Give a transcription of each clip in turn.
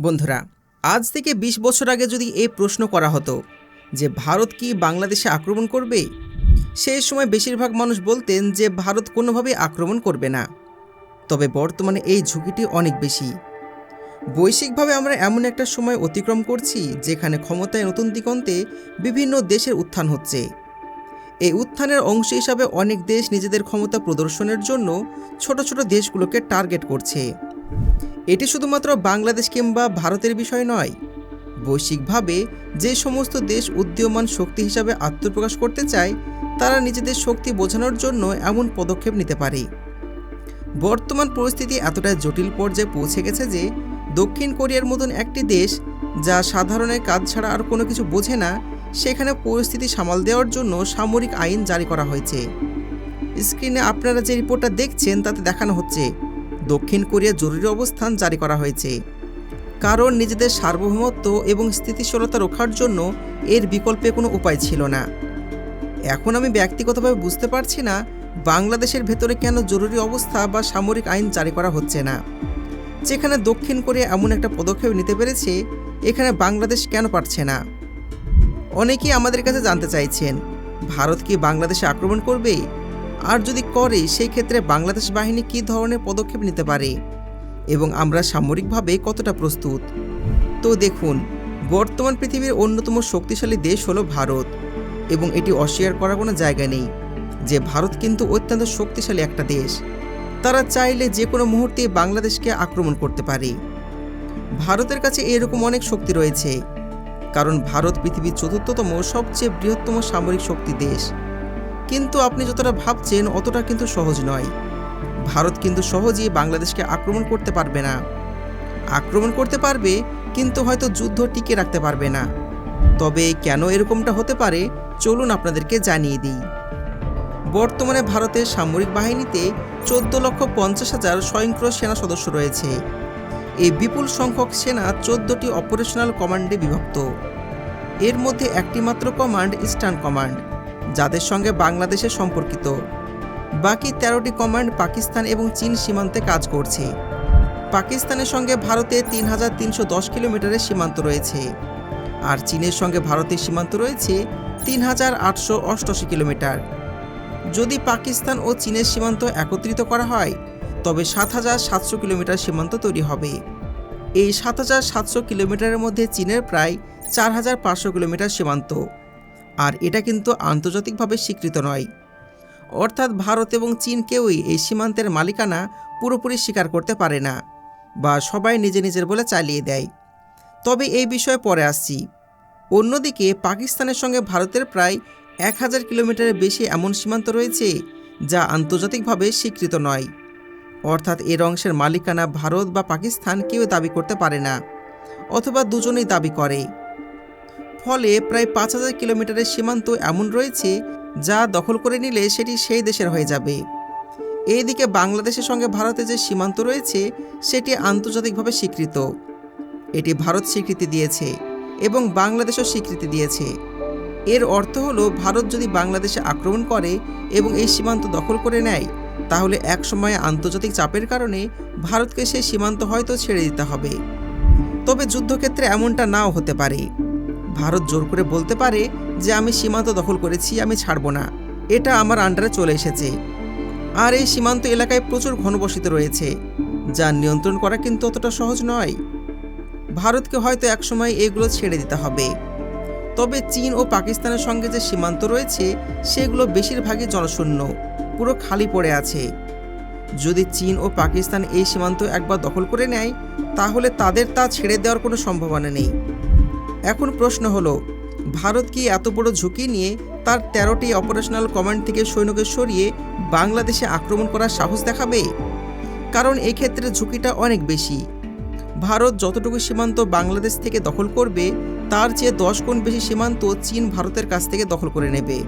বন্ধুরা, আজ থেকে ২০ বছর আগে যদি এই প্রশ্ন করা হতো যে ভারত কি বাংলাদেশে আক্রমণ করবে সেই সময় বেশিরভাগ মানুষ বলতেন যে ভারত কোনোভাবেই আক্রমণ করবে না। তবে বর্তমানে এই ঝুঁকিটি অনেক বেশি। বৈশ্বিকভাবে আমরা এমন একটা সময় অতিক্রম করছি যেখানে ক্ষমতায় নতুন দিগন্তে বিভিন্ন দেশের উত্থান হচ্ছে। এই উত্থানের অংশ হিসাবে অনেক দেশ নিজেদের ক্ষমতা প্রদর্শনের জন্য ছোট ছোট দেশগুলোকে টার্গেট করছে। এটি শুধুমাত্র বাংলাদেশ কিংবা ভারতের বিষয় নয়। বৈশ্বিকভাবে যে সমস্ত দেশ উদীয়মান শক্তি হিসাবে আত্মপ্রকাশ করতে চায়, তারা নিজেদের শক্তি বোঝানোর জন্য এমন পদক্ষেপ নিতে পারে। বর্তমান পরিস্থিতি এতটাই জটিল পর্যায়ে পৌঁছে গেছে যে, দক্ষিণ কোরিয়ার মতন একটি দেশ, যা সাধারণের কাজ ছাড়া আর কোনো কিছু বোঝে না, সেখানে পরিস্থিতি সামাল দেওয়ার জন্য সামরিক আইন জারি করা হয়েছে। স্ক্রিনে আপনারা যে রিপোর্টটা দেখছেন, তাতে দেখানো হচ্ছে দক্ষিণ কোরিয়া জরুরি অবস্থান জারি করা হয়েছে। কারণ নিজেদের সার্বভৌমত্ব এবং স্থিতিশীলতা রক্ষার জন্য এর বিকল্পে কোনো উপায় ছিল না। এখন আমি ব্যক্তিগতভাবে বুঝতে পারছি না, বাংলাদেশের ভেতরে কেন জরুরি অবস্থা বা সামরিক আইন জারি করা হচ্ছে না। যেখানে দক্ষিণ কোরিয়া এমন একটা পদক্ষেপ নিতে পেরেছে, এখানে বাংলাদেশ কেন পারছে না? অনেকেই আমাদের কাছে জানতে চাইছেন, ভারত কি বাংলাদেশে আক্রমণ করবে? আর যদি করে, সেই ক্ষেত্রে বাংলাদেশ বাহিনী কী ধরনের পদক্ষেপ নিতে পারে? এবং আমরা সামরিকভাবে কতটা প্রস্তুত? তো দেখুন, বর্তমান পৃথিবীর অন্যতম শক্তিশালী দেশ হলো ভারত। এবং এটি অস্বীকার করার কোনো জায়গা নেই যে ভারত কিন্তু অত্যন্ত শক্তিশালী একটা দেশ। তারা চাইলে যে কোনো মুহূর্তে বাংলাদেশকে আক্রমণ করতে পারে। ভারতের কাছে এরকম অনেক শক্তি রয়েছে, কারণ ভারত পৃথিবীর চতুর্থতম সবচেয়ে বৃহত্তম সামরিক শক্তি দেশ। কিন্তু আপনি যতটা ভাবছেন, অতটা কিন্তু সহজ নয়। ভারত কিন্তু সহজেই বাংলাদেশকে আক্রমণ করতে পারবে না। আক্রমণ করতে পারবে, কিন্তু হয়তো যুদ্ধ টিকে রাখতে পারবে না। তবে কেন এরকমটা হতে পারে, চলুন আপনাদেরকে জানিয়ে দিই। বর্তমানে ভারতের সামরিক বাহিনীতে চোদ্দ লক্ষ পঞ্চাশ হাজার স্বয়ংক্রিয় সেনা সদস্য রয়েছে। এই বিপুল সংখ্যক সেনা চোদ্দটি অপারেশনাল কমান্ডে বিভক্ত। এর মধ্যে একটি মাত্র কমান্ড ইস্টার্ন কমান্ড যাদের সঙ্গে বাংলাদেশে সম্পর্কিত। বাকি তেরোটি কমান্ড পাকিস্তান এবং চীন সীমান্তে কাজ করছে। পাকিস্তানের সঙ্গে ভারতে তিন হাজার তিনশো দশ কিলোমিটারের সীমান্ত রয়েছে। আর চীনের সঙ্গে ভারতের সীমান্ত রয়েছে তিন হাজার আটশো অষ্টআশি কিলোমিটার। যদি পাকিস্তান ও চীনের সীমান্ত একত্রিত করা হয়, তবে সাত হাজার সাতশো কিলোমিটার সীমান্ত তৈরি হবে। এই সাত হাজার সাতশো কিলোমিটারের মধ্যে চীনের প্রায় চার হাজার পাঁচশো কিলোমিটার সীমান্ত। আর এটা কিন্তু আন্তর্জাতিকভাবে স্বীকৃত নয়। অর্থাৎ ভারত এবং চীন কেউই এই সীমান্তের মালিকানা পুরোপুরি স্বীকার করতে পারে না বা সবাই নিজে নিজের বলে চালিয়ে দেয়। তবে এই বিষয়ে পরে আসছি। অন্যদিকে পাকিস্তানের সঙ্গে ভারতের প্রায় এক হাজার কিলোমিটারের বেশি এমন সীমান্ত রয়েছে যা আন্তর্জাতিকভাবে স্বীকৃত নয়। অর্থাৎ এর অংশের মালিকানা ভারত বা পাকিস্তান কেউ দাবি করতে পারে না, অথবা দুজনেই দাবি করে। ফলে প্রায় পাঁচ হাজার কিলোমিটারের সীমান্ত এমন রয়েছে যা দখল করে নিলে সেটি সেই দেশের হয়ে যাবে। এইদিকে বাংলাদেশের সঙ্গে ভারতের যে সীমান্ত রয়েছে, সেটি আন্তর্জাতিকভাবে স্বীকৃত। এটি ভারত স্বীকৃতি দিয়েছে এবং বাংলাদেশও স্বীকৃতি দিয়েছে। এর অর্থ হলো, ভারত যদি বাংলাদেশে আক্রমণ করে এবং এই সীমান্ত দখল করে নেয়, তাহলে এক সময় আন্তর্জাতিক চাপের কারণে ভারতকে সেই সীমান্ত হয়তো ছেড়ে দিতে হবে। তবে যুদ্ধক্ষেত্রে এমনটা নাও হতে পারে। ভারত জোর করে বলতে পারে যে আমি সীমান্ত দখল করেছি, আমি ছাড়ব না। এটা আমার আন্ডারে চলে এসেছে। আর এই সীমান্ত এলাকায় প্রচুর ঘনবসিত রয়েছে, যা নিয়ন্ত্রণ করা কিন্তু অতটা সহজ নয়। ভারতকে হয়তো একসময় এগুলো ছেড়ে দিতে হবে। তবে চীন ও পাকিস্তানের সঙ্গে যে সীমান্ত রয়েছে, সেগুলো বেশিরভাগই জনশূন্য, পুরো খালি পড়ে আছে। যদি চীন ও পাকিস্তান এই সীমান্ত একবার দখল করে নেয়, তাহলে তাদের তা ছেড়ে দেওয়ার কোনো সম্ভাবনা নেই। এখন প্রশ্ন হলো, ভারত কি এত বড় ঝুঁকি নিয়ে তার তেরোটি অপারেশনাল কমান্ড থেকে সৈন্যকে সরিয়ে বাংলাদেশে আক্রমণ করার সাহস দেখাবে? কারণ এক্ষেত্রে ঝুঁকিটা অনেক বেশি। ভারত যতটুকু সীমান্ত বাংলাদেশ থেকে দখল করবে, তার চেয়ে দশ গুণ বেশি সীমান্ত চীন ভারতের কাছ থেকে দখল করে নেবে।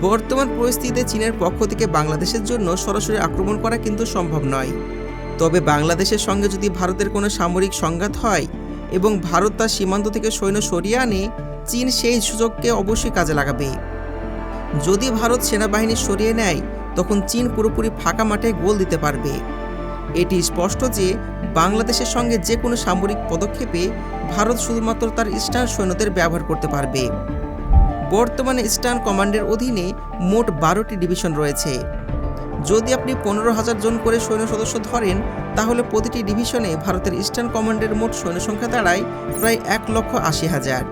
বর্তমান পরিস্থিতিতে চীনের পক্ষ থেকে বাংলাদেশের জন্য সরাসরি আক্রমণ করা কিন্তু সম্ভব নয়। তবে বাংলাদেশের সঙ্গে যদি ভারতের কোনো সামরিক সংঘাত হয় এবং ভারত তার সীমান্ত থেকে সৈন্য সরিয়ে আনে, চীন সেই সুযোগকে অবশ্যই কাজে লাগাবে। যদি ভারত সেনাবাহিনী সরিয়ে নেয়, তখন চীন পুরোপুরি ফাঁকা মাঠে গোল দিতে পারবে। এটি স্পষ্ট যে, বাংলাদেশের সঙ্গে যে কোনো সামরিক পদক্ষেপে ভারত শুধুমাত্র তার ইস্টার্ন সৈন্যদের ব্যবহার করতে পারবে। বর্তমানে ইস্টার্ন কমান্ডের অধীনে মোট বারোটি ডিভিশন রয়েছে। যদি আপনি পনেরো হাজার জন করে সৈন্য সদস্য ধরেন, তাহলে প্রতিটি ডিভিশনে ভারতের ইস্টার্ন কমান্ডের মোট সৈন্য সংখ্যা দাঁড়ায় প্রায় এক লক্ষ আশি হাজার।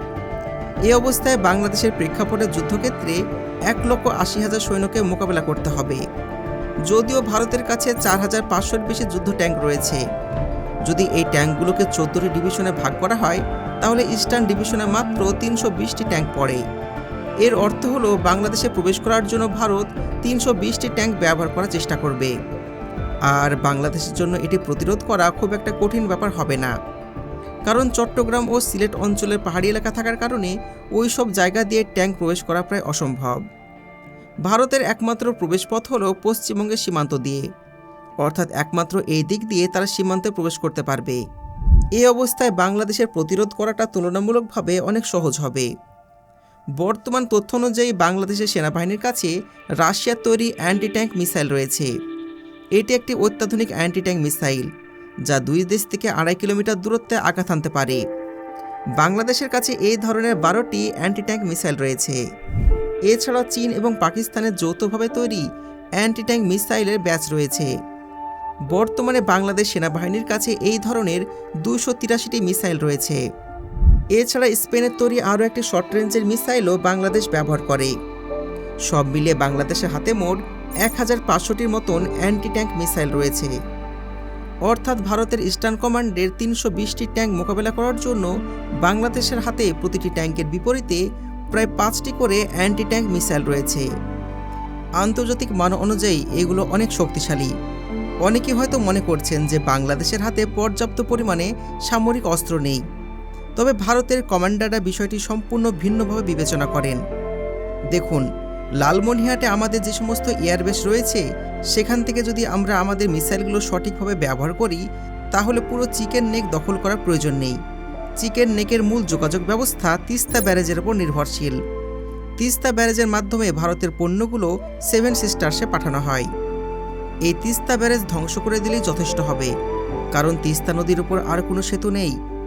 এ অবস্থায় বাংলাদেশের প্রেক্ষাপটে যুদ্ধক্ষেত্রে এক লক্ষ আশি হাজার সৈন্যকে মোকাবেলা করতে হবে। যদিও ভারতের কাছে চার হাজার পাঁচশোর বেশি যুদ্ধ ট্যাঙ্ক রয়েছে। যদি এই ট্যাঙ্কগুলোকে চোদ্দোটি ডিভিশনে ভাগ করা হয়, তাহলে ইস্টার্ন ডিভিশনে মাত্র তিনশো বিশটি ট্যাঙ্ক পড়ে। এর অর্থ হলো বাংলাদেশে প্রবেশ করার জন্য ভারত তিনশো বিশটি ট্যাঙ্ক ব্যবহার করার চেষ্টা করবে। আর বাংলাদেশের জন্য এটি প্রতিরোধ করা খুব একটা কঠিন ব্যাপার হবে না। কারণ চট্টগ্রাম ও সিলেট অঞ্চলের পাহাড়ি এলাকা থাকার কারণে ওই সব জায়গা দিয়ে ট্যাঙ্ক প্রবেশ করা প্রায় অসম্ভব। ভারতের একমাত্র প্রবেশপথ হল পশ্চিমবঙ্গের সীমান্ত দিয়ে। অর্থাৎ একমাত্র এই দিক দিয়ে তারা সীমান্তে প্রবেশ করতে পারবে। এই অবস্থায় বাংলাদেশের প্রতিরোধ করাটা তুলনামূলকভাবে অনেক সহজ হবে। বর্তমান তথ্য অনুযায়ী বাংলাদেশের সেনাবাহিনীর কাছে রাশিয়ার তৈরি অ্যান্টি ট্যাঙ্ক মিসাইল রয়েছে। এটি একটি অত্যাধুনিক অ্যান্টি ট্যাঙ্ক মিসাইল, যা দুই দেশ থেকে আড়াই কিলোমিটার দূরত্বে আঘাত আনতে পারে। বাংলাদেশের কাছে এই ধরনের বারোটি অ্যান্টি ট্যাঙ্ক মিসাইল রয়েছে। এছাড়াও চীন এবং পাকিস্তানের যৌথভাবে তৈরি অ্যান্টি ট্যাঙ্ক মিসাইলের ব্যাচ রয়েছে। বর্তমানে বাংলাদেশ সেনাবাহিনীর কাছে এই ধরনের দুশো তিরাশিটি মিসাইল রয়েছে। এছাড়া স্পেনের তৈরি আরও একটি শর্ট রেঞ্জের মিসাইলও বাংলাদেশ ব্যবহার করে। সব মিলিয়ে বাংলাদেশের হাতে মোট এক হাজার পাঁচশোটির মতন অ্যান্টি ট্যাঙ্ক মিসাইল রয়েছে। অর্থাৎ ভারতের ইস্টার্ন কমান্ডের তিনশো বিশটি ট্যাঙ্ক মোকাবেলা করার জন্য বাংলাদেশের হাতে প্রতিটি ট্যাঙ্কের বিপরীতে প্রায় পাঁচটি করে অ্যান্টি ট্যাঙ্ক মিসাইল রয়েছে। আন্তর্জাতিক মান অনুযায়ী এগুলো অনেক শক্তিশালী। অনেকে হয়তো মনে করছেন যে বাংলাদেশের হাতে পর্যাপ্ত পরিমাণে সামরিক অস্ত্র নেই। তবে ভারতের কমান্ডাররা বিষয়টি সম্পূর্ণ ভিন্নভাবে বিবেচনা করেন। দেখুন, লালমনিহাটে আমাদের যে সমস্ত এয়ারবেস রয়েছে, সেখান থেকে যদি আমরা আমাদের মিসাইলগুলো সঠিকভাবে ব্যবহার করি, তাহলে পুরো চিকেন নেক দখল করার প্রয়োজন নেই। চিকেন নেকের মূল যোগাযোগ ব্যবস্থা তিস্তা ব্যারেজের ওপর নির্ভরশীল। তিস্তা ব্যারেজের মাধ্যমে ভারতের পণ্যগুলো সেভেন সিস্টার্সে পাঠানো হয়। এই তিস্তা ব্যারেজ ধ্বংস করে দিলেই যথেষ্ট হবে। কারণ তিস্তা নদীর উপর আর কোনো সেতু নেই।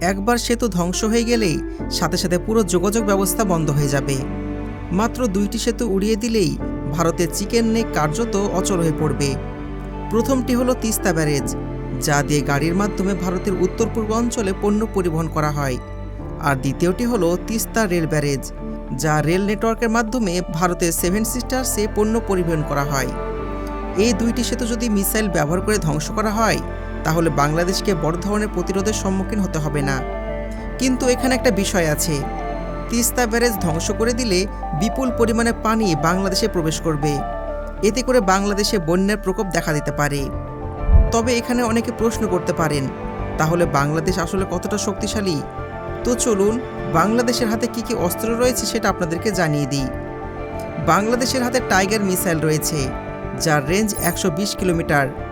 একবার সেতু ধ্বংস হয়ে গেলেই সাথে সাথে পুরো যোগাযোগ ব্যবস্থা বন্ধ হয়ে যাবে। মাত্র দুইটি সেতু উড়িয়ে দিলেই ভারতের চিকেন নেক কার্যত অচল হয়ে পড়বে। প্রথমটি হলো তিস্তা ব্যারেজ, যা দিয়ে গাড়ির মাধ্যমে ভারতের উত্তর পূর্ব অঞ্চলে পণ্য পরিবহন করা হয়। আর দ্বিতীয়টি হলো তিস্তা রেল ব্যারেজ, যা রেল নেটওয়ার্কের মাধ্যমে ভারতের সেভেন সিস্টার্সে পণ্য পরিবহন করা হয়। এই দুইটি সেতু যদি মিসাইল ব্যবহার করে ধ্বংস করা হয় তাহলে বাংলাদেশকে বড় ধরনের প্রতিরোধের সম্মুখীন হতে হবে না। কিন্তু এখানে একটা বিষয় আছে। তিস্তা ব্যারেজ ধ্বংস করে দিলে বিপুল পরিমাণে পানি বাংলাদেশে প্রবেশ করবে। এতে করে বাংলাদেশে বন্যার প্রকোপ দেখা দিতে পারে। তবে এখানে অনেকে প্রশ্ন করতে পারেন, তাহলে বাংলাদেশ আসলে কতটা শক্তিশালী? তো চলুন, বাংলাদেশের হাতে কি কি অস্ত্র রয়েছে সেটা আপনাদেরকে জানিয়ে দিই। বাংলাদেশের হাতে টাইগার মিসাইল রয়েছে, যার রেঞ্জ একশো বিশ কিলোমিটার।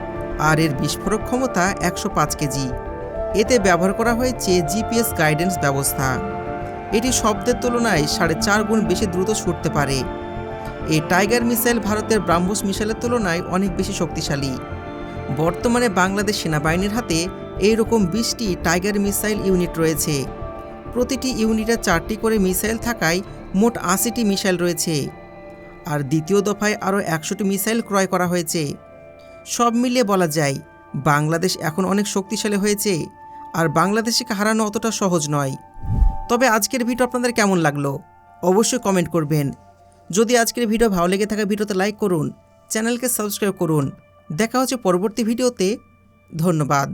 আর এর বিস্ফোরক ক্ষমতা একশো পাঁচ কেজি। এতে ব্যবহার করা হয়েছে জিপিএস গাইডেন্স ব্যবস্থা। এটি শব্দের তুলনায় সাড়ে চার গুণ বেশি দ্রুত ছুটতে পারে। এই টাইগার মিসাইল ভারতের ব্রাহ্মস মিসাইলের তুলনায় অনেক বেশি শক্তিশালী। বর্তমানে বাংলাদেশ সেনাবাহিনীর হাতে এইরকম বিশটি টাইগার মিসাইল ইউনিট রয়েছে। প্রতিটি ইউনিটে চারটি করে মিসাইল থাকায় মোট আশিটি মিসাইল রয়েছে। আর দ্বিতীয় দফায় আরও একশোটি মিসাইল ক্রয় করা হয়েছে। সব মিলিয়ে বলা যায়, বাংলাদেশ এখন অনেক শক্তিশালী হয়েছে আর বাংলাদেশকে হারানো অতটা সহজ নয়। তবে আজকের ভিডিও আপনাদের কেমন লাগল? অবশ্যই কমেন্ট করবেন। যদি আজকের ভিডিও ভালো লেগে থাকে, ভিডিওতে লাইক করুন, চ্যানেলকে সাবস্ক্রাইব করুন। দেখা হচ্ছে পরবর্তী ভিডিওতে। ধন্যবাদ।